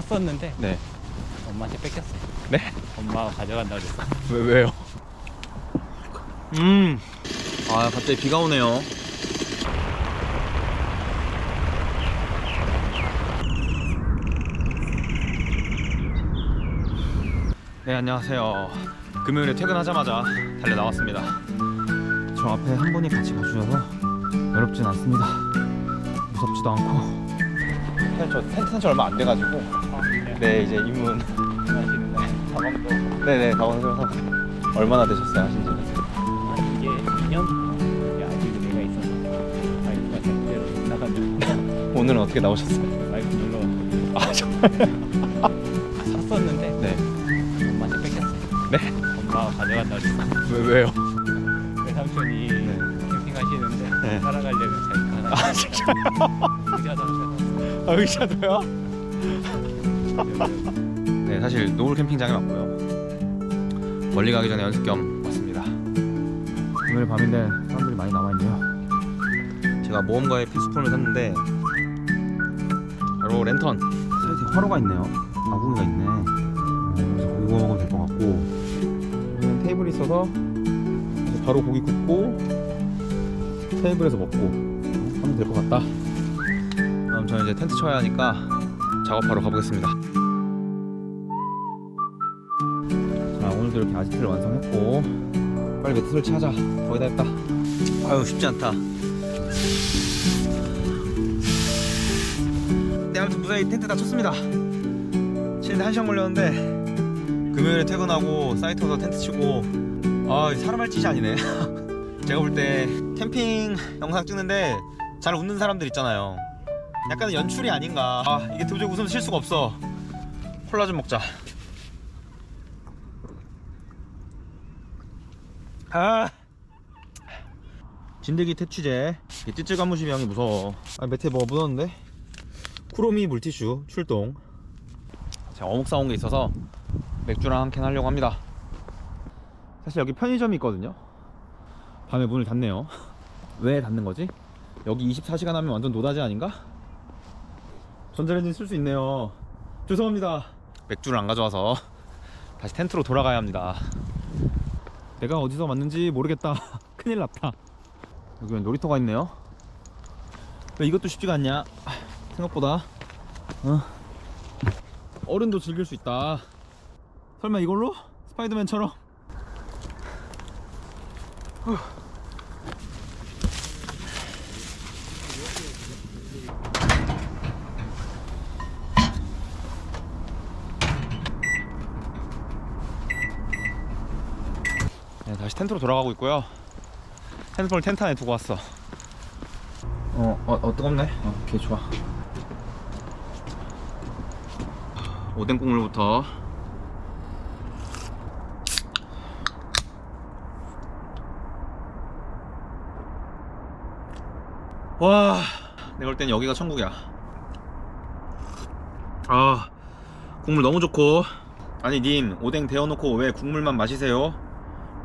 샀었는데 네. 엄마한테 뺏겼어요. 네? 엄마가 가져간다 그랬어. 왜, 왜요? 음. 아, 갑자기 비가 오네요. 네, 안녕하세요. 금요일에 퇴근하자마자 달려 나왔습니다. 저 앞에 한 분이 같이 가주셔서 외롭진 않습니다. 무섭지도 않고. 저 텐트 산지 얼마 안 돼가지고. 네, 이제 입문. 하시는데 가방도 네네, 가방에서 얼마나 되셨어요, 하신 지는? 한 이게 2년? 이게 아직 내가 있어서 와이프가 대대로 나가면 오늘은 어떻게 나오셨어요? 와이프 놀러 아, 정말? 샀었는데 네. 엄마한테 뺏겼어요. 네? 엄마가 가져간다 그랬어. 왜, 왜요? 외삼촌이 캠핑 하시는데 네. 살아가려면 자기 가나. 아, 진짜? 의자도 아, 의자도요? 네, 사실 노을 캠핑장에 왔고요. 멀리 가기 전에 연습 겸 왔습니다. 오늘 밤인데 사람들이 많이 남아있네요. 제가 모험가의 필수품을 샀는데 바로 랜턴. 사이트에 화로가 있네요. 아궁이가 있네. 어, 그래서 고기 구워 먹으면 될 것 같고 그러면 테이블이 있어서 바로 고기 굽고 테이블에서 먹고 하면 될 것 같다. 저는 이제 텐트 쳐야 하니까 작업하러 가보겠습니다. 자 오늘도 이렇게 아지트를 완성했고 빨리 매트를 찾아 거의 다 했다. 아유 쉽지 않다. 네 아무튼 무사히 텐트 다 쳤습니다. 치는데 한 시간 걸렸는데 금요일에 퇴근하고 사이트 와서 텐트 치고 아 사람 할 짓이 아니네. 제가 볼 때 캠핑 영상 찍는데 잘 웃는 사람들 있잖아요. 약간 연출이 아닌가. 아 이게 도저히 웃으면 쉴 수가 없어. 콜라 좀 먹자. 아 진드기 퇴치제. 이 찌질가무시 향이 무서워. 아 매트에 뭐가 묻었는데? 쿠로미 물티슈 출동. 제가 어묵 사온 게 있어서 맥주랑 한 캔 하려고 합니다. 사실 여기 편의점이 있거든요. 밤에 문을 닫네요. 왜 닫는 거지? 여기 24시간 하면 완전 노다지 아닌가? 전자레인지 쓸 수 있네요. 죄송합니다. 맥주를 안 가져와서 다시 텐트로 돌아가야 합니다. 내가 어디서 왔는지 모르겠다. 큰일 났다. 여기는 놀이터가 있네요. 왜 이것도 쉽지가 않냐? 생각보다. 어. 어른도 즐길 수 있다. 설마 이걸로? 스파이더맨처럼? 네, 다시 텐트로 돌아가고 있고요. 핸드폰을 텐트 안에 두고 왔어. 어, 어, 어 뜨겁네. 어, 오케이, 좋아. 오뎅 국물부터. 와, 내가 볼 땐 여기가 천국이야. 아, 국물 너무 좋고. 아니, 님, 오뎅 데워놓고 왜 국물만 마시세요?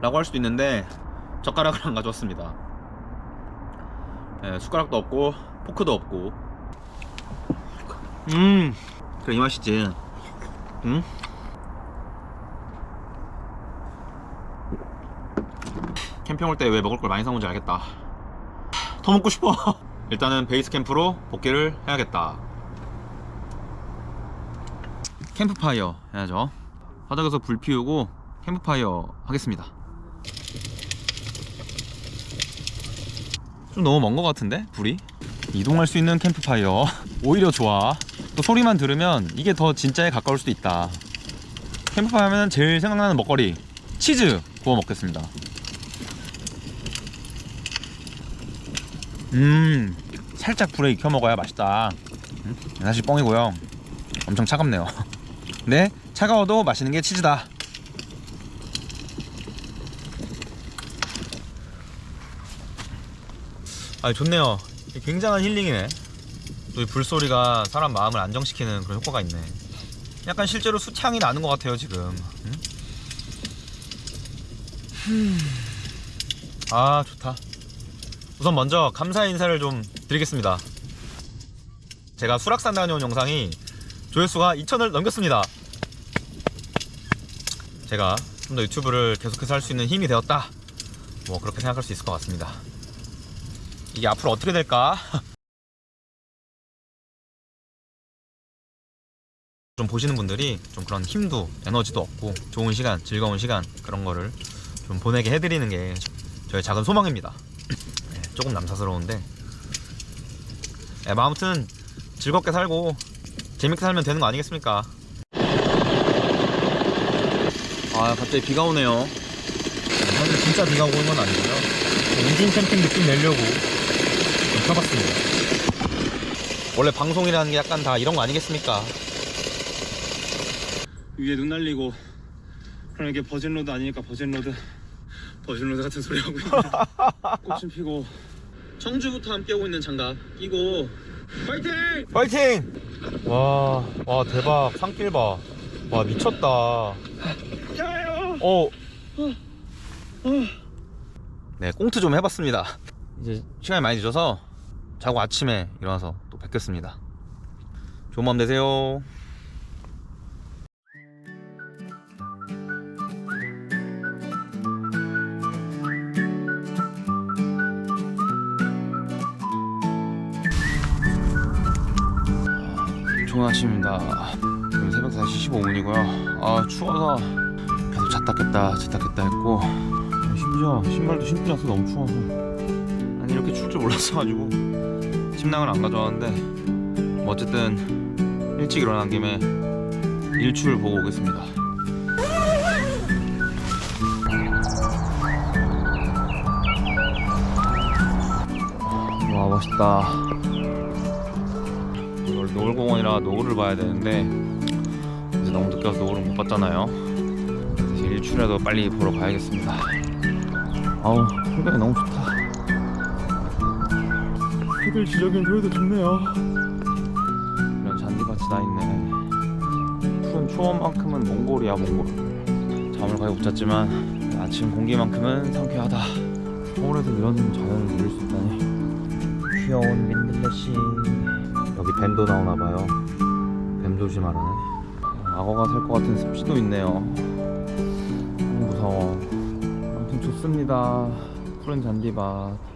라고 할 수도 있는데 젓가락을 안 가져왔습니다. 예, 숟가락도 없고 포크도 없고. 음, 그래 이 맛이지. 음? 캠핑 올 때 왜 먹을 걸 많이 사온지 알겠다. 더 먹고 싶어. 일단은 베이스 캠프로 복귀를 해야겠다. 캠프파이어 해야죠. 바닥에서 불 피우고 캠프파이어 하겠습니다. 좀 너무 먼 것 같은데? 불이? 이동할 수 있는 캠프파이어. 오히려 좋아. 또 소리만 들으면 이게 더 진짜에 가까울 수도 있다. 캠프파이어 하면 제일 생각나는 먹거리 치즈 구워 먹겠습니다. 음 살짝 불에 익혀 먹어야 맛있다. 음, 사실 뻥이고요. 엄청 차갑네요. 근데 차가워도 맛있는 게 치즈다 아 좋네요. 굉장한 힐링이네. 또 이 불소리가 사람 마음을 안정시키는 그런 효과가 있네. 약간 실제로 수창이 나는 것 같아요 지금. 음? 음. 아 좋다. 우선 먼저 감사 인사를 좀 드리겠습니다. 제가 수락산 다녀온 영상이 조회수가 2천을 넘겼습니다. 제가 좀 더 유튜브를 계속해서 할 수 있는 힘이 되었다. 뭐 그렇게 생각할 수 있을 것 같습니다. 이게 앞으로 어떻게 될까? 좀 보시는 분들이 좀 그런 힘도 에너지도 얻고 좋은 시간, 즐거운 시간 그런 거를 좀 보내게 해드리는 게 저의 작은 소망입니다. 네, 조금 남사스러운데 네, 뭐 아무튼 즐겁게 살고 재밌게 살면 되는 거 아니겠습니까? 아 갑자기 비가 오네요. 사실 진짜 비가 오는 건 아니고요. 우중 캠핑 느낌 내려고 좀 펴봤습니다. 원래 방송이라는 게 약간 다 이런 거 아니겠습니까? 위에 눈 날리고 그럼 이게 버진로드 아니니까 버진로드 버진로드 같은 소리 하고 있네 꽃좀 피고 청주부터 함께 오고 있는 장갑 끼고 파이팅! 파이팅! 와, 와 대박 산길 봐. 와 미쳤다. 야요! 어. 네, 꽁트 좀 해봤습니다. 이제 시간이 많이 늦어서 자고 아침에 일어나서 또 뵙겠습니다. 좋은 밤 되세요. 좋은 아침입니다. 지금 새벽 4시 15분이고요. 아 추워서 계속 잤다 깼다 잤다 깼다 했고 심지어 신발도 신지 않아서 너무 추워서 줄 몰랐어가지고 침낭을 안 가져왔는데 뭐 어쨌든 일찍 일어난 김에 일출 보고 오겠습니다. 와 멋있다. 오늘 노을공원이라 노을을 봐야 되는데 이제 너무 늦게 와서 노을을 못 봤잖아요. 일출이라도 빨리 보러 가야겠습니다. 아우 풍경이 너무 좋다. 새들 지저귀는 소리도 좋네요. 이런 잔디밭이 다 있네. 푸른 초원만큼은 몽골이야 몽골. 잠을 거의 못 잤지만 아침 공기만큼은 상쾌하다. 서울에서 이런 자연을 누릴 수 있다니. 귀여운 민들레씨. 여기 뱀도 나오나봐요. 뱀 조심하라네. 악어가 살 것 같은 습지도 있네요. 너무 무서워. 아무튼 좋습니다. 푸른 잔디밭.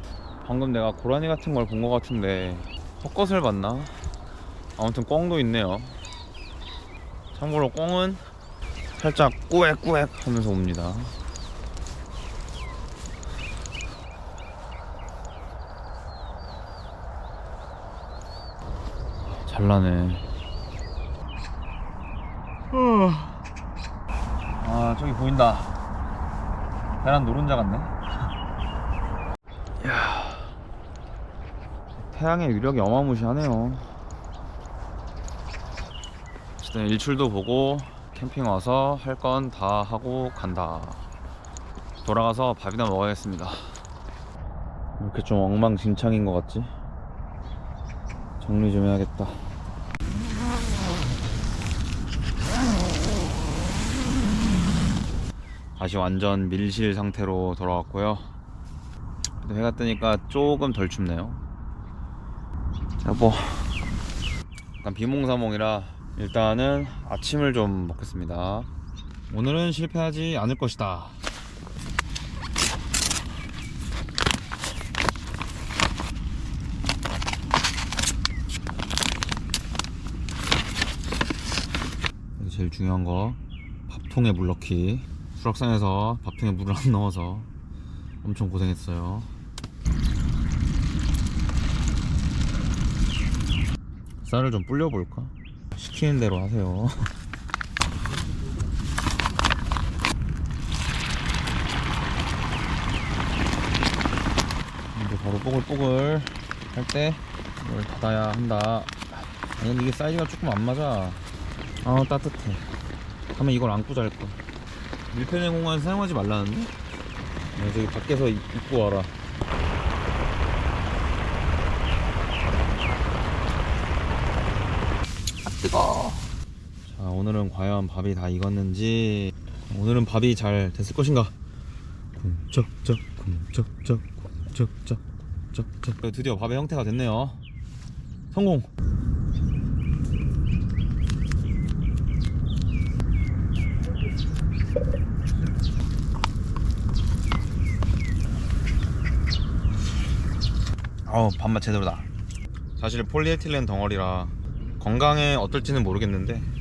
방금 내가 고라니 같은 걸 본 것 같은데 헛것을 봤나? 아무튼 꿩도 있네요. 참고로 꿩은 살짝 꾸액꾸액 하면서 옵니다. 잘 나네. 아 저기 보인다. 계란 노른자 같네. 야 태양의 위력이 어마무시하네요. 어쨌든 일출도 보고 캠핑 와서 할 건 다 하고 간다. 돌아가서 밥이나 먹어야겠습니다. 이렇게 좀 엉망진창인 것 같지? 정리 좀 해야겠다. 다시 완전 밀실 상태로 돌아왔고요. 해가 뜨니까 조금 덜 춥네요. 여보, 약간 비몽사몽이라 일단은 아침을 좀 먹겠습니다. 오늘은 실패하지 않을 것이다. 제일 중요한 거 밥통에 물 넣기. 수락산에서 밥통에 물을 안 넣어서 엄청 고생했어요. 쌀을 좀 불려볼까? 시키는 대로 하세요. 이제 바로 뽀글뽀글 할 때 이걸 닫아야 한다. 아니 근데 이게 사이즈가 조금 안 맞아. 아 따뜻해. 하면 이걸 안고 잘 거. 밀폐된 공간 사용하지 말라는데? 네, 저기 밖에서 입- 입고 와라. 아, 오늘은 과연 밥이 다 익었는지 오늘은 밥이 잘 됐을 것인가? 쿵쩍쩍 쿵쩍쩍 쿵쩍쩍 쩍쩍. 드디어 밥의 형태가 됐네요. 성공! 어 밥맛 제대로다. 사실 폴리에틸렌 덩어리라 건강에 어떨지는 모르겠는데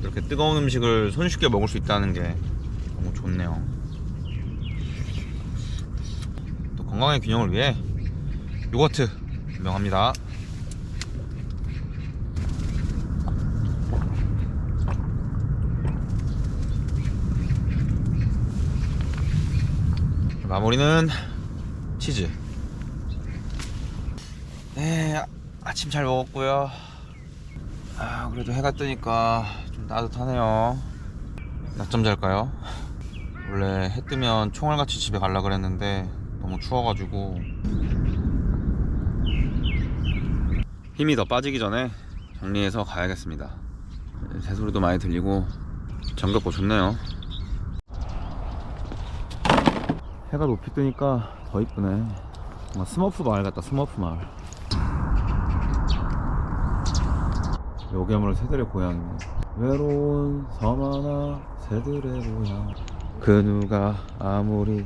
이렇게 뜨거운 음식을 손쉽게 먹을 수 있다는 게 너무 좋네요. 또 건강의 균형을 위해 요거트 유명합니다. 마무리는 치즈. 네 아침 잘 먹었고요 아 그래도 해가 뜨니까 좀 따뜻하네요. 낮잠 잘까요? 원래 해 뜨면 총알같이 집에 갈라 그랬는데 너무 추워가지고. 힘이 더 빠지기 전에 정리해서 가야겠습니다. 새소리도 많이 들리고 정겹고 좋네요. 해가 높이 뜨니까 더 이쁘네. 스머프 마을 같다 스머프 마을 요괴물 새들의 고향이네 외로운 섬 하나 새들의 고향. 그 누가 아무리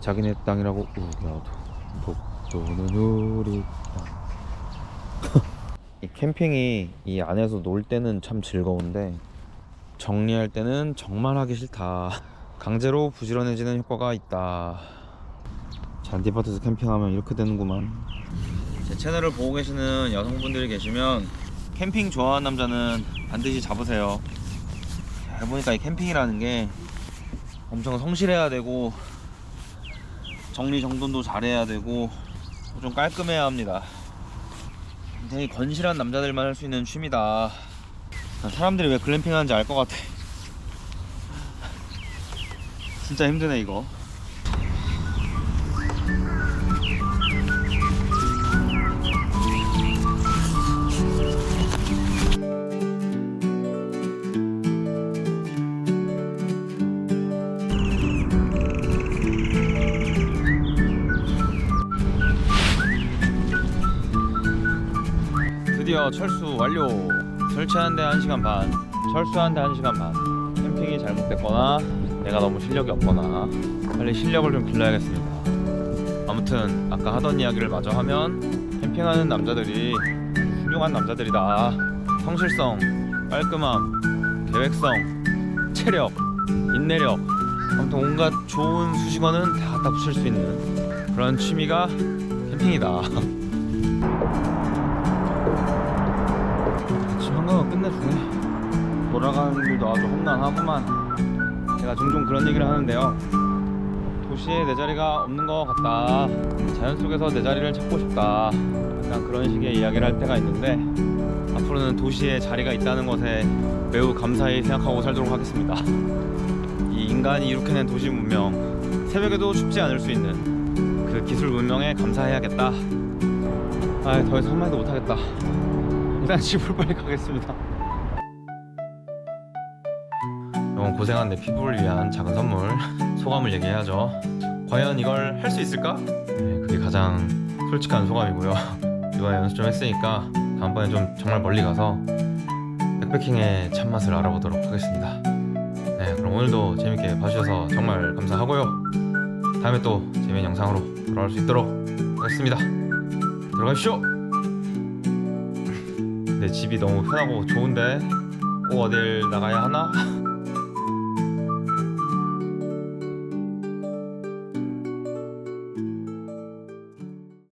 자기네 땅이라고 우겨도 독도는 우리 땅. 이 캠핑이 이 안에서 놀 때는 참 즐거운데 정리할 때는 정말 하기 싫다. 강제로 부지런해지는 효과가 있다. 잔디밭에서 캠핑하면 이렇게 되는구만. 제 채널을 보고 계시는 여성분들이 계시면 캠핑 좋아하는 남자는 반드시 잡으세요. 잘 보니까 이 캠핑이라는 게 엄청 성실해야 되고 정리정돈도 잘해야 되고 좀 깔끔해야 합니다. 굉장히 건실한 남자들만 할 수 있는 취미다. 사람들이 왜 글램핑 하는지 알 것 같아. 진짜 힘드네 이거 드디어 철수 완료. 설치하는데 1시간 반 철수하는데 1시간 반. 캠핑이 잘못됐거나 내가 너무 실력이 없거나 빨리 실력을 좀 길러야겠습니다. 아무튼 아까 하던 이야기를 마저 하면 캠핑하는 남자들이 훌륭한 남자들이다. 성실성, 깔끔함, 계획성, 체력, 인내력. 아무튼 온갖 좋은 수식어는 다 갖다 붙일 수 있는 그런 취미가 캠핑이다 끝내주네 돌아가는 길도 아주 험난하구만. 제가 종종 그런 얘기를 하는데요. 도시에 내 자리가 없는 것 같다. 자연 속에서 내 자리를 찾고 싶다. 약간 그런 식의 이야기를 할 때가 있는데 앞으로는 도시에 자리가 있다는 것에 매우 감사히 생각하고 살도록 하겠습니다. 이 인간이 이룩해낸 도시 문명 새벽에도 춥지 않을 수 있는 그 기술 문명에 감사해야겠다. 아더 이상 한마디도 못하겠다. 일단 집으로 빨리 가겠습니다. 이건 고생한 내 피부를 위한 작은 선물 소감을 얘기해야죠. 과연 이걸 할 수 있을까? 네, 그게 가장 솔직한 소감이고요. 이번에 연습 좀 했으니까 다음번에 좀 정말 멀리 가서 백패킹의 참맛을 알아보도록 하겠습니다. 네, 그럼 오늘도 재밌게 봐주셔서 정말 감사하고요. 다음에 또 재미있는 영상으로 돌아올 수 있도록 하겠습니다. 들어가십시오. 내 집이 너무 편하고 좋은데 꼭 어딜 나가야 하나?